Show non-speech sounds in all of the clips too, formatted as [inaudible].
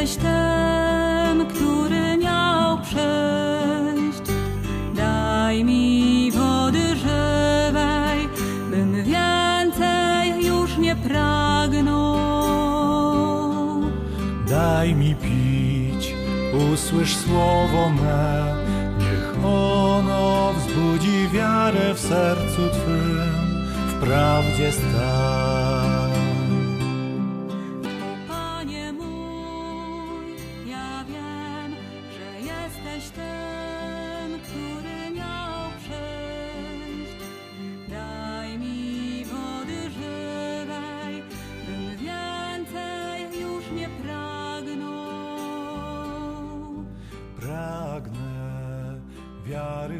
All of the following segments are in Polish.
jesteś ten, który miał przejść. Daj mi wody żywej, bym więcej już nie pragnął. Daj mi pić, usłysz słowo me, niech ono wzbudzi wiarę w sercu Twym, w prawdzie stań.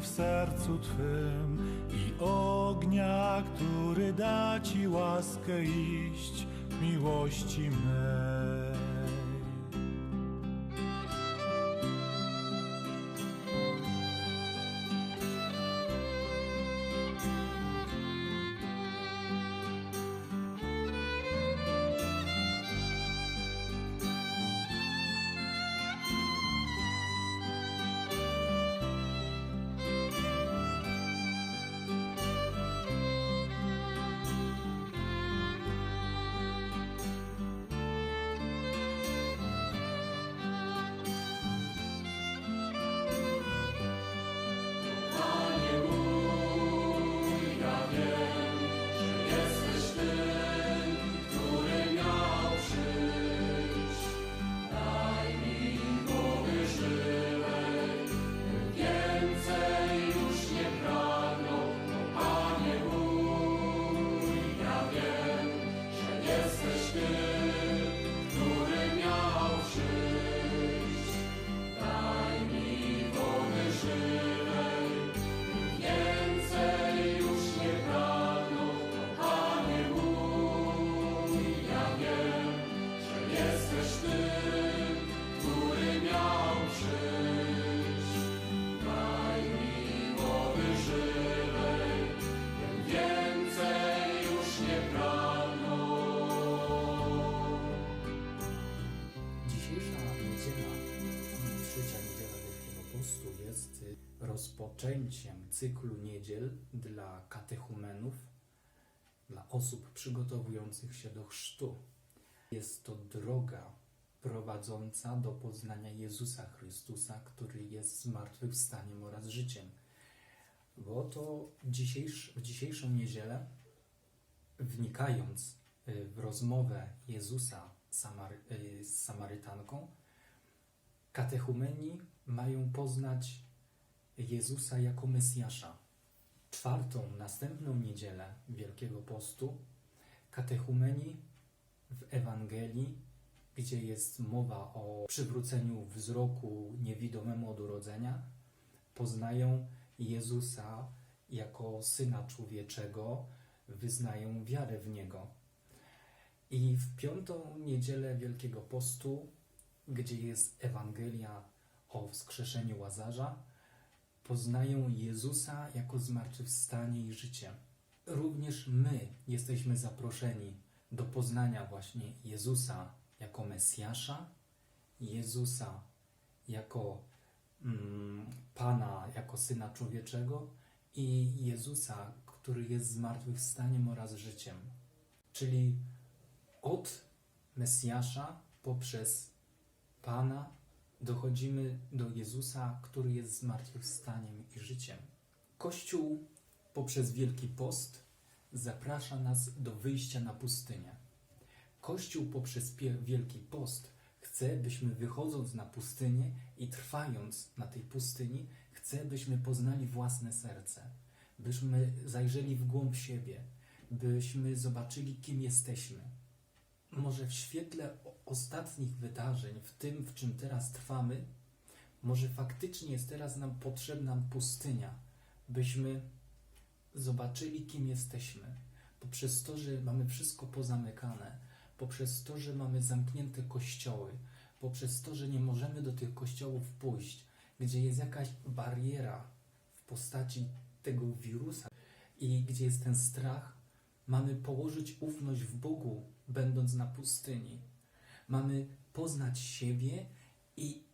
W sercu Twym i ognia, który da Ci łaskę iść miłości mej. Rozpoczęciem cyklu niedziel dla katechumenów, dla osób przygotowujących się do chrztu. Jest to droga prowadząca do poznania Jezusa Chrystusa, który jest zmartwychwstaniem oraz życiem. Bo to w dzisiejszą niedzielę, wnikając y, w rozmowę Jezusa y, z Samarytanką, katechumeni mają poznać Jezusa jako Mesjasza. Czwartą, następną niedzielę Wielkiego Postu katechumeni w Ewangelii, gdzie jest mowa o przywróceniu wzroku niewidomemu od urodzenia, poznają Jezusa jako Syna Człowieczego, wyznają wiarę w Niego. I w piątą niedzielę Wielkiego Postu, gdzie jest Ewangelia o wskrzeszeniu Łazarza, poznają Jezusa jako zmartwychwstanie i życie. Również my jesteśmy zaproszeni do poznania właśnie Jezusa jako Mesjasza, Jezusa jako mm, Pana, jako Syna Człowieczego i Jezusa, który jest zmartwychwstaniem oraz życiem. Czyli od Mesjasza poprzez Pana dochodzimy do Jezusa, który jest zmartwychwstaniem i życiem. Kościół poprzez Wielki Post zaprasza nas do wyjścia na pustynię. Kościół poprzez Wielki Post chce, byśmy wychodząc na pustynię i trwając na tej pustyni, chce, byśmy poznali własne serce, byśmy zajrzeli w głąb siebie, byśmy zobaczyli, kim jesteśmy. Może w świetle ostatnich wydarzeń, w tym, w czym teraz trwamy, może faktycznie jest teraz nam potrzebna pustynia, byśmy zobaczyli, kim jesteśmy. Poprzez to, że mamy wszystko pozamykane, poprzez to, że mamy zamknięte kościoły, poprzez to, że nie możemy do tych kościołów pójść, gdzie jest jakaś bariera w postaci tego wirusa i gdzie jest ten strach, mamy położyć ufność w Bogu, będąc na pustyni. Mamy poznać siebie i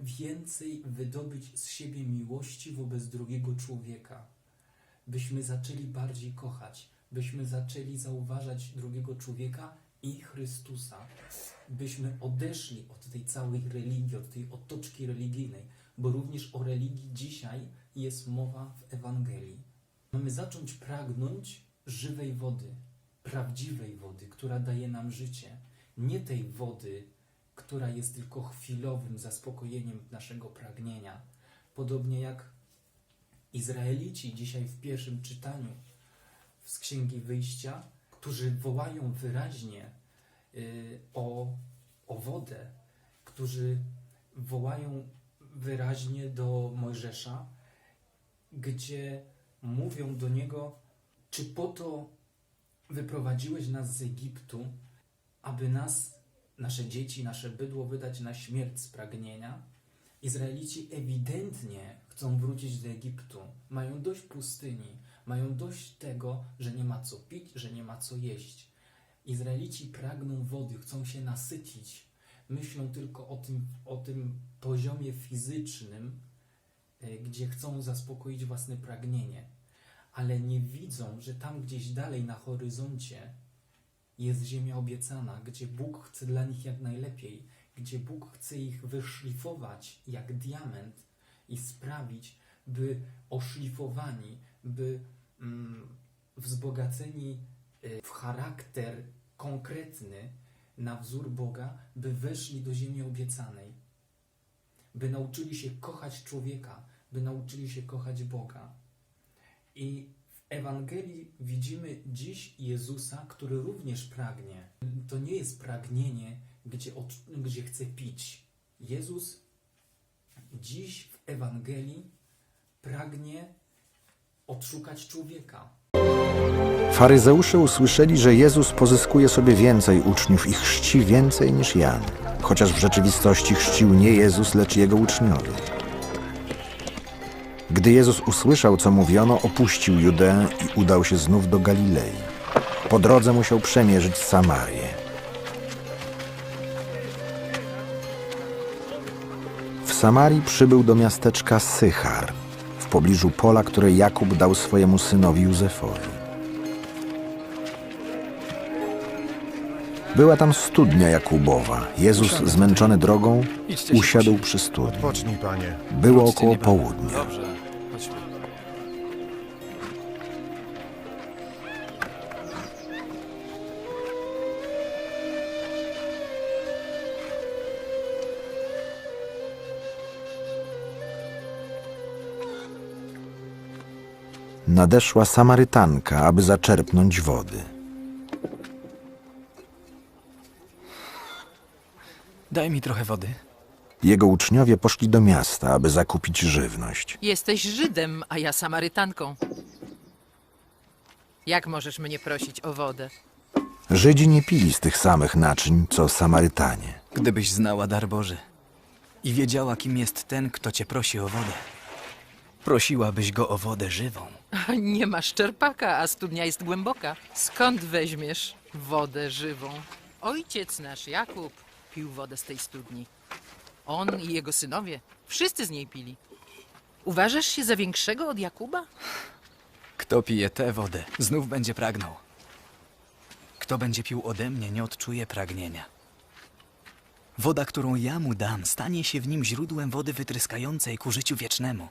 więcej wydobyć z siebie miłości wobec drugiego człowieka. Byśmy zaczęli bardziej kochać, byśmy zaczęli zauważać drugiego człowieka i Chrystusa, byśmy odeszli od tej całej religii, od tej otoczki religijnej, bo również o religii dzisiaj jest mowa w Ewangelii. Mamy zacząć pragnąć żywej wody, prawdziwej wody, która daje nam życie, nie tej wody, która jest tylko chwilowym zaspokojeniem naszego pragnienia. Podobnie jak Izraelici dzisiaj w pierwszym czytaniu z Księgi Wyjścia, którzy wołają wyraźnie y, o, o wodę, którzy wołają wyraźnie do Mojżesza, gdzie mówią do niego, czy po to wyprowadziłeś nas z Egiptu, aby nas, nasze dzieci, nasze bydło wydać na śmierć z pragnienia? Izraelici ewidentnie chcą wrócić do Egiptu. Mają dość pustyni, mają dość tego, że nie ma co pić, że nie ma co jeść. Izraelici pragną wody, chcą się nasycić. Myślą tylko o tym, o tym poziomie fizycznym, e, gdzie chcą zaspokoić własne pragnienie, ale nie widzą, że tam gdzieś dalej na horyzoncie jest ziemia obiecana, gdzie Bóg chce dla nich jak najlepiej, gdzie Bóg chce ich wyszlifować jak diament i sprawić, by oszlifowani, by mm, wzbogaceni y, w charakter konkretny na wzór Boga, by weszli do ziemi obiecanej, by nauczyli się kochać człowieka, by nauczyli się kochać Boga. I Ewangelii widzimy dziś Jezusa, który również pragnie. To nie jest pragnienie, gdzie, od, gdzie chce pić. Jezus dziś w Ewangelii pragnie odszukać człowieka. Faryzeusze usłyszeli, że Jezus pozyskuje sobie więcej uczniów i chrzci więcej niż Jan, chociaż w rzeczywistości chrzcił nie Jezus, lecz jego uczniowie. Gdy Jezus usłyszał, co mówiono, opuścił Judeę i udał się znów do Galilei. Po drodze musiał przemierzyć Samarię. W Samarii przybył do miasteczka Sychar, w pobliżu pola, które Jakub dał swojemu synowi Józefowi. Była tam studnia Jakubowa. Jezus, zmęczony drogą, usiadł przy studni. Było około południa. Nadeszła Samarytanka, aby zaczerpnąć wody. Daj mi trochę wody. Jego uczniowie poszli do miasta, aby zakupić żywność. Jesteś Żydem, a ja Samarytanką. Jak możesz mnie prosić o wodę? Żydzi nie pili z tych samych naczyń, co Samarytanie. Gdybyś znała dar Boży i wiedziała, kim jest ten, kto cię prosi o wodę, prosiłabyś go o wodę żywą. [laughs] Nie masz czerpaka, a studnia jest głęboka. Skąd weźmiesz wodę żywą? Ojciec nasz, Jakub, pił wodę z tej studni. On i jego synowie, wszyscy z niej pili. Uważasz się za większego od Jakuba? Kto pije tę wodę, znów będzie pragnął. Kto będzie pił ode mnie, nie odczuje pragnienia. Woda, którą ja mu dam, stanie się w nim źródłem wody wytryskającej ku życiu wiecznemu.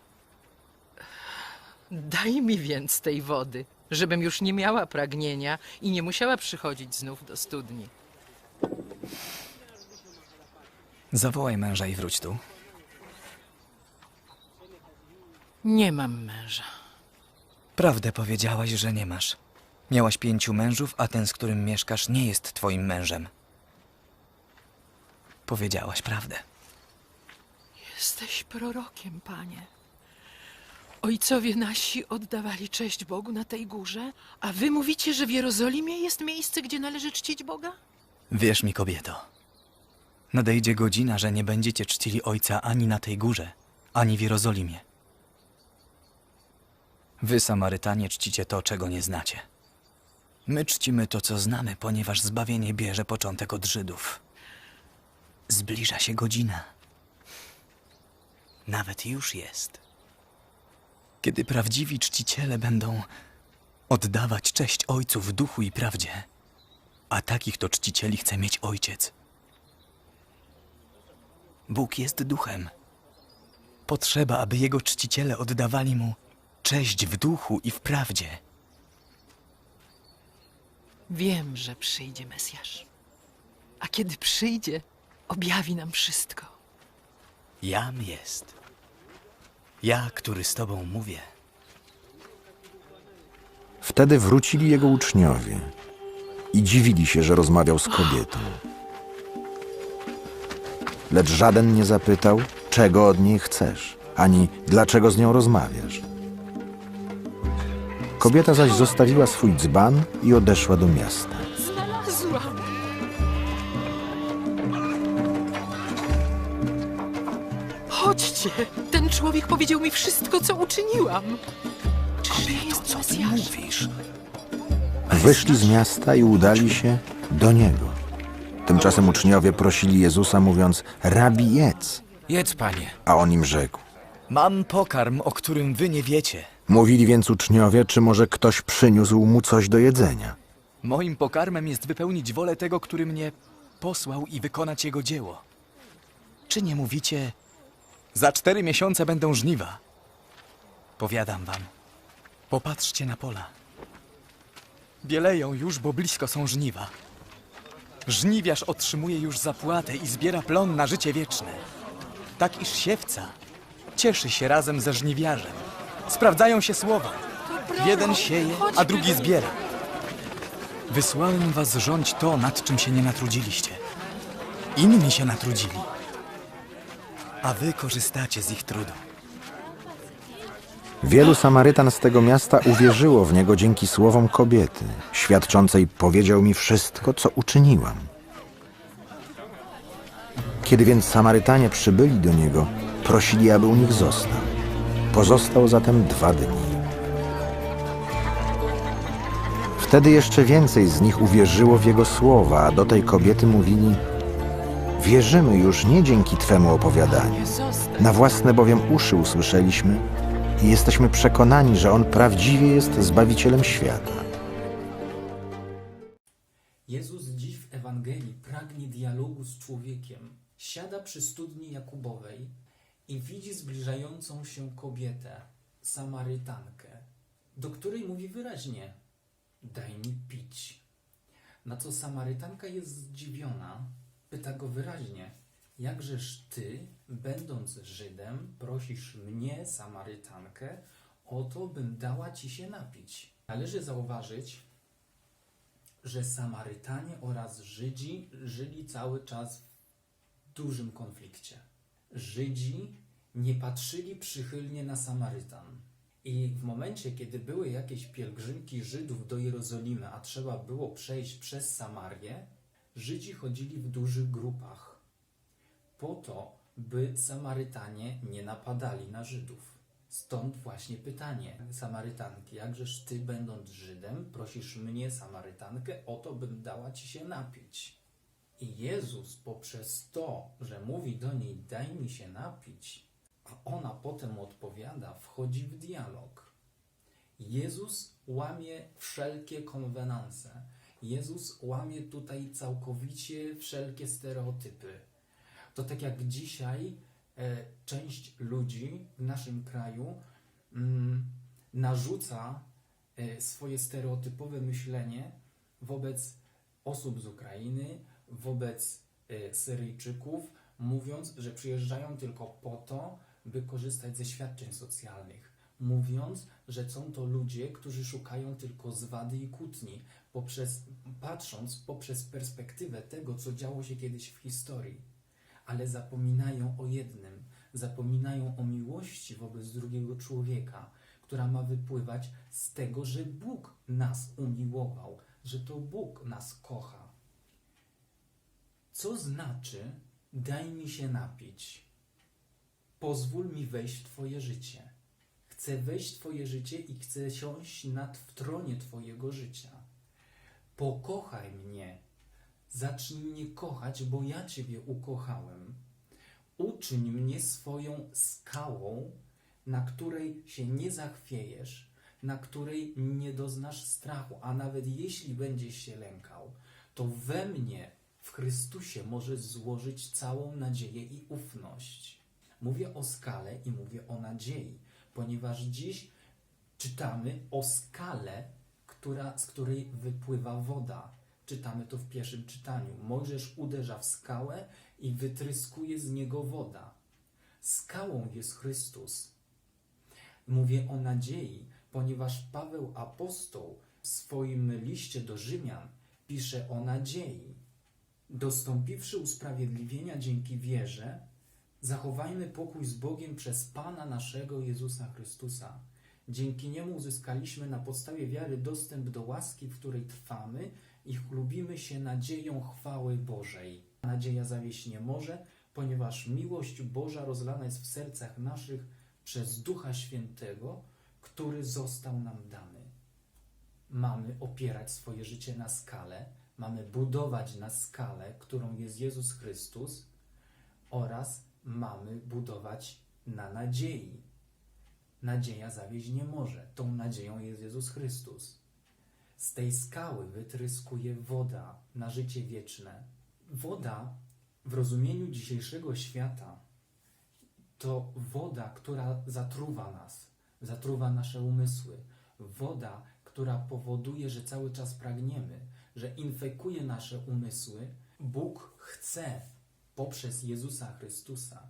Daj mi więc tej wody, żebym już nie miała pragnienia i nie musiała przychodzić znów do studni. Zawołaj męża i wróć tu. Nie mam męża. Prawdę powiedziałaś, że nie masz. Miałaś pięciu mężów, a ten, z którym mieszkasz, nie jest twoim mężem. Powiedziałaś prawdę. Jesteś prorokiem, panie. Ojcowie nasi oddawali cześć Bogu na tej górze, a wy mówicie, że w Jerozolimie jest miejsce, gdzie należy czcić Boga? Wierz mi, kobieto. Nadejdzie godzina, że nie będziecie czcili Ojca ani na tej górze, ani w Jerozolimie. Wy, Samarytanie, czcicie to, czego nie znacie. My czcimy to, co znamy, ponieważ zbawienie bierze początek od Żydów. Zbliża się godzina. Nawet już jest. Kiedy prawdziwi czciciele będą oddawać cześć Ojcu w duchu i prawdzie, a takich to czcicieli chce mieć Ojciec. Bóg jest duchem. Potrzeba, aby Jego czciciele oddawali Mu cześć w duchu i w prawdzie. Wiem, że przyjdzie Mesjasz. A kiedy przyjdzie, objawi nam wszystko. Jam jest. Ja, który z Tobą mówię. Wtedy wrócili jego uczniowie i dziwili się, że rozmawiał z kobietą. Lecz żaden nie zapytał, czego od niej chcesz, ani dlaczego z nią rozmawiasz. Kobieta zaś zostawiła swój dzban i odeszła do miasta. Chodźcie! Ten człowiek powiedział mi wszystko, co uczyniłam. Czyż nie jest Mesjasz? mówisz? Wyszli z miasta i udali się do niego. Tymczasem uczniowie prosili Jezusa, mówiąc: Rabi, jedz. Jedz, panie. A on im rzekł: Mam pokarm, o którym wy nie wiecie. Mówili więc uczniowie, czy może ktoś przyniósł mu coś do jedzenia. Moim pokarmem jest wypełnić wolę tego, który mnie posłał i wykonać jego dzieło. Czy nie mówicie, za cztery miesiące będą żniwa? Powiadam wam, popatrzcie na pola. Bieleją już, bo blisko są żniwa. Żniwiarz otrzymuje już zapłatę i zbiera plon na życie wieczne. Tak iż siewca cieszy się razem ze żniwiarzem. Sprawdzają się słowa. Jeden sieje, a drugi zbiera. Wysłałem was rządź to, nad czym się nie natrudziliście. Inni się natrudzili, a wy korzystacie z ich trudu. Wielu Samarytan z tego miasta uwierzyło w niego dzięki słowom kobiety, świadczącej: Powiedział mi wszystko, co uczyniłam. Kiedy więc Samarytanie przybyli do niego, prosili, aby u nich został. Pozostał zatem dwa dni. Wtedy jeszcze więcej z nich uwierzyło w jego słowa, a do tej kobiety mówili: Wierzymy już nie dzięki twemu opowiadaniu. Na własne bowiem uszy usłyszeliśmy i jesteśmy przekonani, że On prawdziwie jest Zbawicielem świata. Jezus dziś w Ewangelii pragnie dialogu z człowiekiem. Siada przy studni Jakubowej i widzi zbliżającą się kobietę, Samarytankę, do której mówi wyraźnie: Daj mi pić. Na co Samarytanka jest zdziwiona, pyta go wyraźnie: Jakżeż ty, będąc Żydem, prosisz mnie, Samarytankę, o to, bym dała ci się napić? Należy zauważyć, że Samarytanie oraz Żydzi żyli cały czas w dużym konflikcie. Żydzi nie patrzyli przychylnie na Samarytan. I w momencie, kiedy były jakieś pielgrzymki Żydów do Jerozolimy, a trzeba było przejść przez Samarię, Żydzi chodzili w dużych grupach, po to, by Samarytanie nie napadali na Żydów. Stąd właśnie pytanie Samarytanki, jakżeż ty, będąc Żydem, prosisz mnie, Samarytankę, o to, bym dała ci się napić. I Jezus poprzez to, że mówi do niej, daj mi się napić, a ona potem odpowiada, wchodzi w dialog. Jezus łamie wszelkie konwenanse. Jezus łamie tutaj całkowicie wszelkie stereotypy. To tak jak dzisiaj e, część ludzi w naszym kraju mm, narzuca e, swoje stereotypowe myślenie wobec osób z Ukrainy, wobec e, Syryjczyków, mówiąc, że przyjeżdżają tylko po to, by korzystać ze świadczeń socjalnych, mówiąc, że są to ludzie, którzy szukają tylko zwady i kłótni, poprzez, patrząc poprzez perspektywę tego, co działo się kiedyś w historii ale zapominają o jednym. Zapominają o miłości wobec drugiego człowieka, która ma wypływać z tego, że Bóg nas umiłował, że to Bóg nas kocha. Co znaczy daj mi się napić? Pozwól mi wejść w Twoje życie. Chcę wejść w Twoje życie i chcę siąść nad w tronie Twojego życia. Pokochaj mnie, Zacznij mnie kochać, bo ja Ciebie ukochałem. Uczyń mnie swoją skałą, na której się nie zachwiejesz, na której nie doznasz strachu, a nawet jeśli będziesz się lękał, to we mnie, w Chrystusie, możesz złożyć całą nadzieję i ufność. Mówię o skale i mówię o nadziei, ponieważ dziś czytamy o skale, która, z której wypływa woda. Czytamy to w pierwszym czytaniu. Mojżesz uderza w skałę i wytryskuje z niego woda. Skałą jest Chrystus. Mówię o nadziei, ponieważ Paweł apostoł w swoim liście do Rzymian pisze o nadziei. Dostąpiwszy usprawiedliwienia dzięki wierze, zachowajmy pokój z Bogiem przez Pana naszego Jezusa Chrystusa. Dzięki niemu uzyskaliśmy na podstawie wiary dostęp do łaski, w której trwamy i chlubimy się nadzieją chwały Bożej. Nadzieja zawieść nie może, ponieważ miłość Boża rozlana jest w sercach naszych przez Ducha Świętego, który został nam dany. Mamy opierać swoje życie na skale, mamy budować na skalę, którą jest Jezus Chrystus oraz mamy budować na nadziei. Nadzieja zawieść nie może. Tą nadzieją jest Jezus Chrystus. Z tej skały wytryskuje woda na życie wieczne. Woda w rozumieniu dzisiejszego świata to woda, która zatruwa nas, zatruwa nasze umysły. Woda, która powoduje, że cały czas pragniemy, że infekuje nasze umysły. Bóg chce poprzez Jezusa Chrystusa,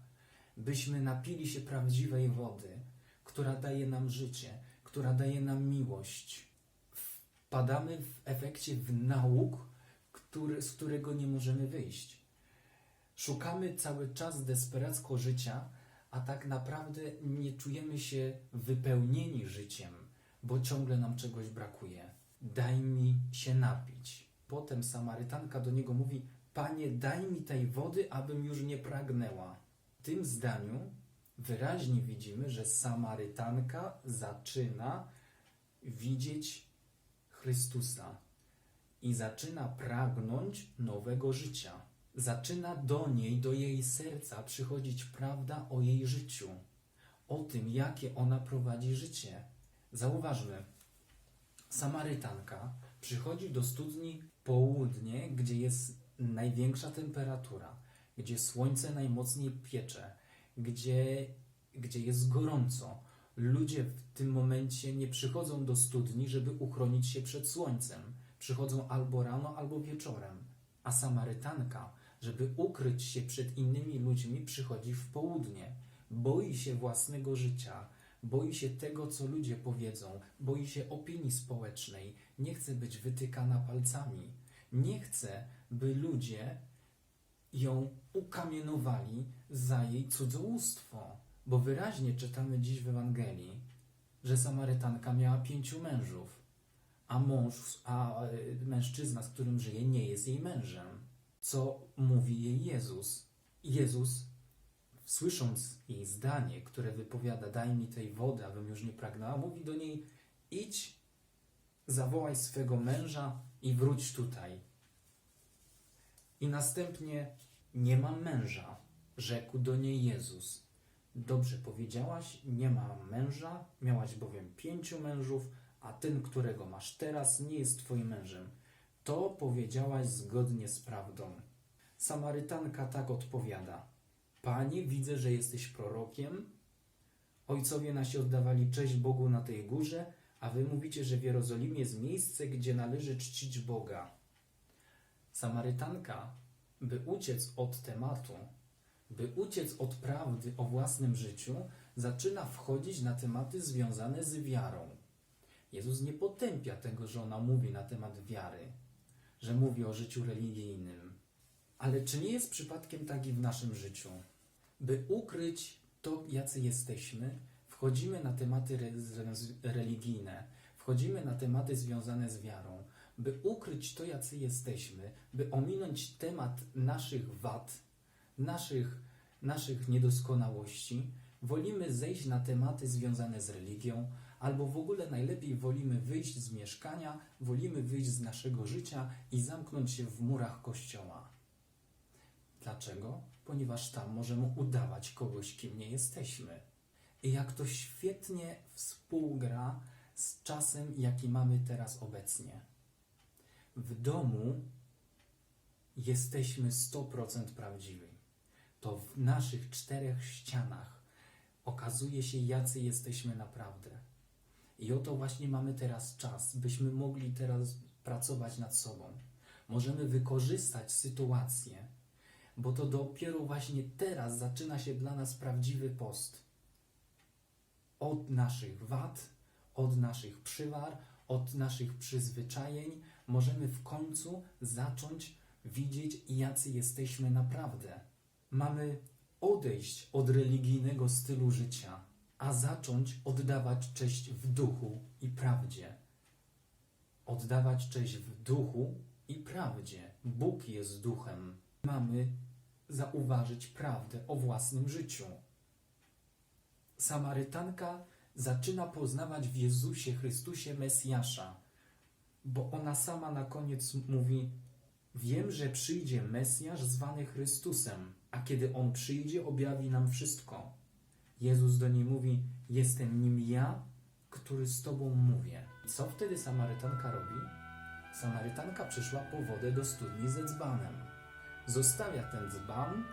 byśmy napili się prawdziwej wody, która daje nam życie, która daje nam miłość. Wpadamy w efekcie w nauk, który, z którego nie możemy wyjść. Szukamy cały czas desperacko życia, a tak naprawdę nie czujemy się wypełnieni życiem, bo ciągle nam czegoś brakuje. Daj mi się napić. Potem Samarytanka do niego mówi: Panie, daj mi tej wody, abym już nie pragnęła. W tym zdaniu wyraźnie widzimy, że Samarytanka zaczyna widzieć Chrystusa i zaczyna pragnąć nowego życia. Zaczyna do niej, do jej serca przychodzić prawda o jej życiu, o tym, jakie ona prowadzi życie. Zauważmy, Samarytanka przychodzi do studni południe, gdzie jest największa temperatura, gdzie słońce najmocniej piecze, gdzie, gdzie jest gorąco. Ludzie w tym momencie nie przychodzą do studni, żeby uchronić się przed słońcem. Przychodzą albo rano, albo wieczorem. A Samarytanka, żeby ukryć się przed innymi ludźmi, przychodzi w południe. Boi się własnego życia, boi się tego, co ludzie powiedzą, boi się opinii społecznej, nie chce być wytykana palcami. Nie chce, by ludzie ją ukamienowali za jej cudzołóstwo. Bo wyraźnie czytamy dziś w Ewangelii, że Samarytanka miała pięciu mężów, a mąż, a e, mężczyzna, z którym żyje, nie jest jej mężem. Co mówi jej Jezus? Jezus, słysząc jej zdanie, które wypowiada, daj mi tej wody, abym już nie pragnęła, mówi do niej, idź, zawołaj swego męża i wróć tutaj. I następnie nie mam męża, rzekł do niej Jezus. Dobrze powiedziałaś, nie mam męża, miałaś bowiem pięciu mężów, a ten, którego masz teraz, nie jest twoim mężem. To powiedziałaś zgodnie z prawdą. Samarytanka tak odpowiada: Panie, widzę, że jesteś prorokiem. Ojcowie nasi oddawali cześć Bogu na tej górze, a wy mówicie, że w Jerozolimie jest miejsce, gdzie należy czcić Boga. Samarytanka, by uciec od tematu, by uciec od prawdy o własnym życiu, zaczyna wchodzić na tematy związane z wiarą. Jezus nie potępia tego, że ona mówi na temat wiary, że mówi o życiu religijnym. Ale czy nie jest przypadkiem tak i w naszym życiu? By ukryć to, jacy jesteśmy, wchodzimy na tematy religijne, wchodzimy na tematy związane z wiarą. By ukryć to, jacy jesteśmy, by ominąć temat naszych wad, naszych, naszych niedoskonałości, Wolimy zejść na tematy związane z religią, albo w ogóle najlepiej wolimy wyjść z mieszkania, wolimy wyjść z naszego życia i zamknąć się w murach kościoła. Dlaczego? Ponieważ tam możemy udawać kogoś, kim nie jesteśmy. I jak to świetnie współgra z czasem, jaki mamy teraz obecnie. W domu jesteśmy 100% prawdziwi. To w naszych czterech ścianach okazuje się, jacy jesteśmy naprawdę. I oto właśnie mamy teraz czas, byśmy mogli teraz pracować nad sobą. Możemy wykorzystać sytuację, bo to dopiero właśnie teraz zaczyna się dla nas prawdziwy post. Od naszych wad, od naszych przywar, od naszych przyzwyczajeń możemy w końcu zacząć widzieć, jacy jesteśmy naprawdę. Mamy odejść od religijnego stylu życia, a zacząć oddawać cześć w duchu i prawdzie. Oddawać cześć w duchu i prawdzie. Bóg jest duchem. Mamy zauważyć prawdę o własnym życiu. Samarytanka zaczyna poznawać w Jezusie Chrystusie Mesjasza, bo ona sama na koniec mówi: Wiem, że przyjdzie Mesjasz zwany Chrystusem, a kiedy on przyjdzie, objawi nam wszystko. Jezus do niej mówi: Jestem nim ja, który z tobą mówię. Co wtedy Samarytanka robi? Samarytanka przyszła po wodę do studni ze dzbanem. Zostawia ten dzban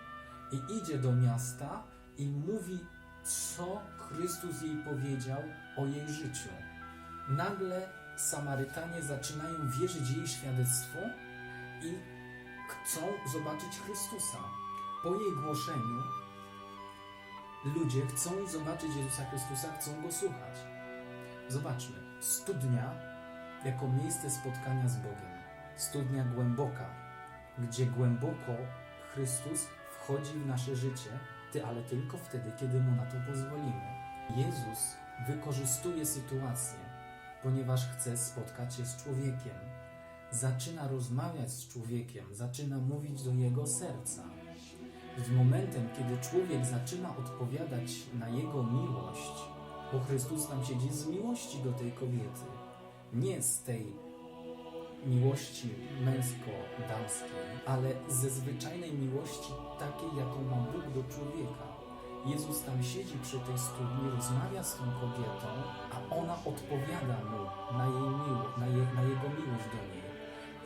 i idzie do miasta i mówi, co Chrystus jej powiedział o jej życiu. Nagle Samarytanie zaczynają wierzyć jej świadectwu i chcą zobaczyć Chrystusa. Po jej głoszeniu ludzie chcą zobaczyć Jezusa Chrystusa, chcą go słuchać. Zobaczmy, studnia jako miejsce spotkania z Bogiem. Studnia głęboka, gdzie głęboko Chrystus wchodzi w nasze życie, ty, ale tylko wtedy, kiedy mu na to pozwolimy. Jezus wykorzystuje sytuację, ponieważ chce spotkać się z człowiekiem. Zaczyna rozmawiać z człowiekiem, zaczyna mówić do jego serca. W momentem, kiedy człowiek zaczyna odpowiadać na jego miłość, bo Chrystus tam siedzi z miłości do tej kobiety, nie z tej miłości męsko-damskiej, ale ze zwyczajnej miłości takiej, jaką ma Bóg do człowieka. Jezus tam siedzi przy tej studni, rozmawia z tą kobietą, ona odpowiada mu na, jej miło, na, je, na jego miłość do niej.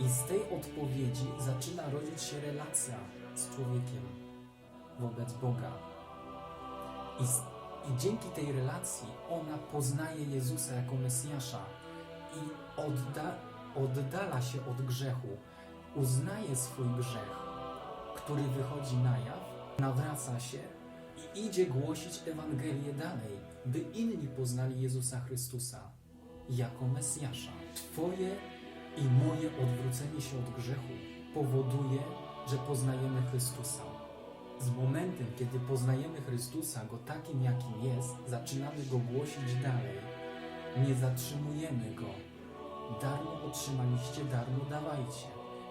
I z tej odpowiedzi zaczyna rodzić się relacja z człowiekiem wobec Boga. I, I dzięki tej relacji ona poznaje Jezusa jako Mesjasza i odda, oddala się od grzechu, uznaje swój grzech, który wychodzi na jaw, nawraca się idzie głosić Ewangelię dalej, by inni poznali Jezusa Chrystusa jako Mesjasza. Twoje i moje odwrócenie się od grzechu powoduje, że poznajemy Chrystusa. Z momentem, kiedy poznajemy Chrystusa, Go takim, jakim jest, zaczynamy Go głosić dalej. Nie zatrzymujemy Go. Darmo otrzymaliście, darmo dawajcie.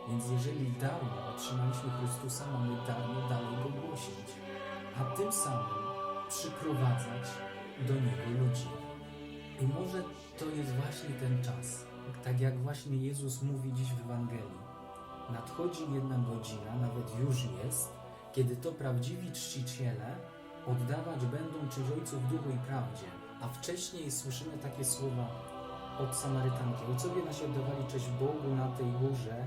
Więc jeżeli darmo otrzymaliśmy Chrystusa, mamy darmo dalej Go głosić. A tym samym przyprowadzać do Niego ludzi. I może to jest właśnie ten czas, tak jak właśnie Jezus mówi dziś w Ewangelii. Nadchodzi jedna godzina, nawet już jest, kiedy to prawdziwi czciciele oddawać będą cześć Ojcu w duchu i prawdzie. A wcześniej słyszymy takie słowa od Samarytanki. Ojcowie nasi oddawali cześć Bogu na tej górze,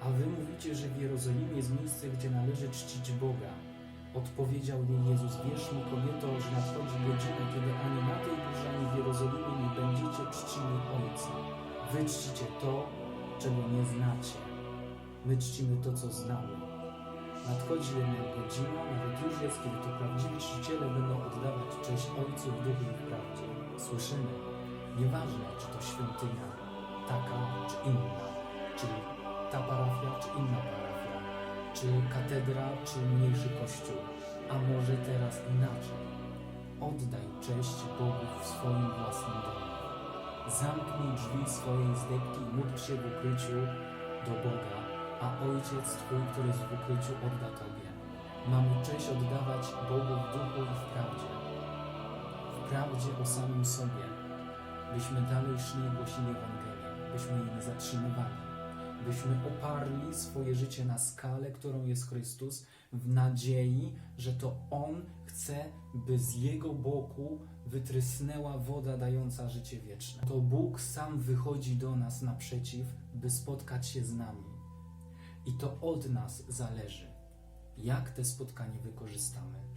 a wy mówicie, że w Jerozolimie jest miejsce, gdzie należy czcić Boga. Odpowiedział jej Jezus, wierz mi kobieto, że nadchodzi godzina, kiedy ani na tej górze, ani w Jerozolimie nie będziecie czcili Ojca. Wy czcicie to, czego nie znacie. My czcimy to, co znamy. Nadchodzi jednak godzina, nawet już jest, kiedy to prawdziwi czciciele będą oddawać cześć Ojcu w duchu i w prawdzie. Słyszymy, nieważne czy to świątynia, taka czy inna, czyli ta parafia czy inna parafia, czy katedra czy mniejszy kościół, a może teraz inaczej. Oddaj cześć Bogu w swoim własnym domu. Zamknij drzwi swojej zdepki i módl się w ukryciu do Boga, a Ojciec Twój, który jest w ukryciu, odda Tobie. Mamy cześć oddawać Bogu w duchu i w prawdzie. prawdzie o samym sobie, byśmy dalej szli i głosili Ewangelię, byśmy jej nie zatrzymywali, byśmy oparli swoje życie na skale, którą jest Chrystus, w nadziei, że to On chce, by z Jego boku wytrysnęła woda dająca życie wieczne. To Bóg sam wychodzi do nas naprzeciw, by spotkać się z nami. I to od nas zależy, jak te spotkanie wykorzystamy.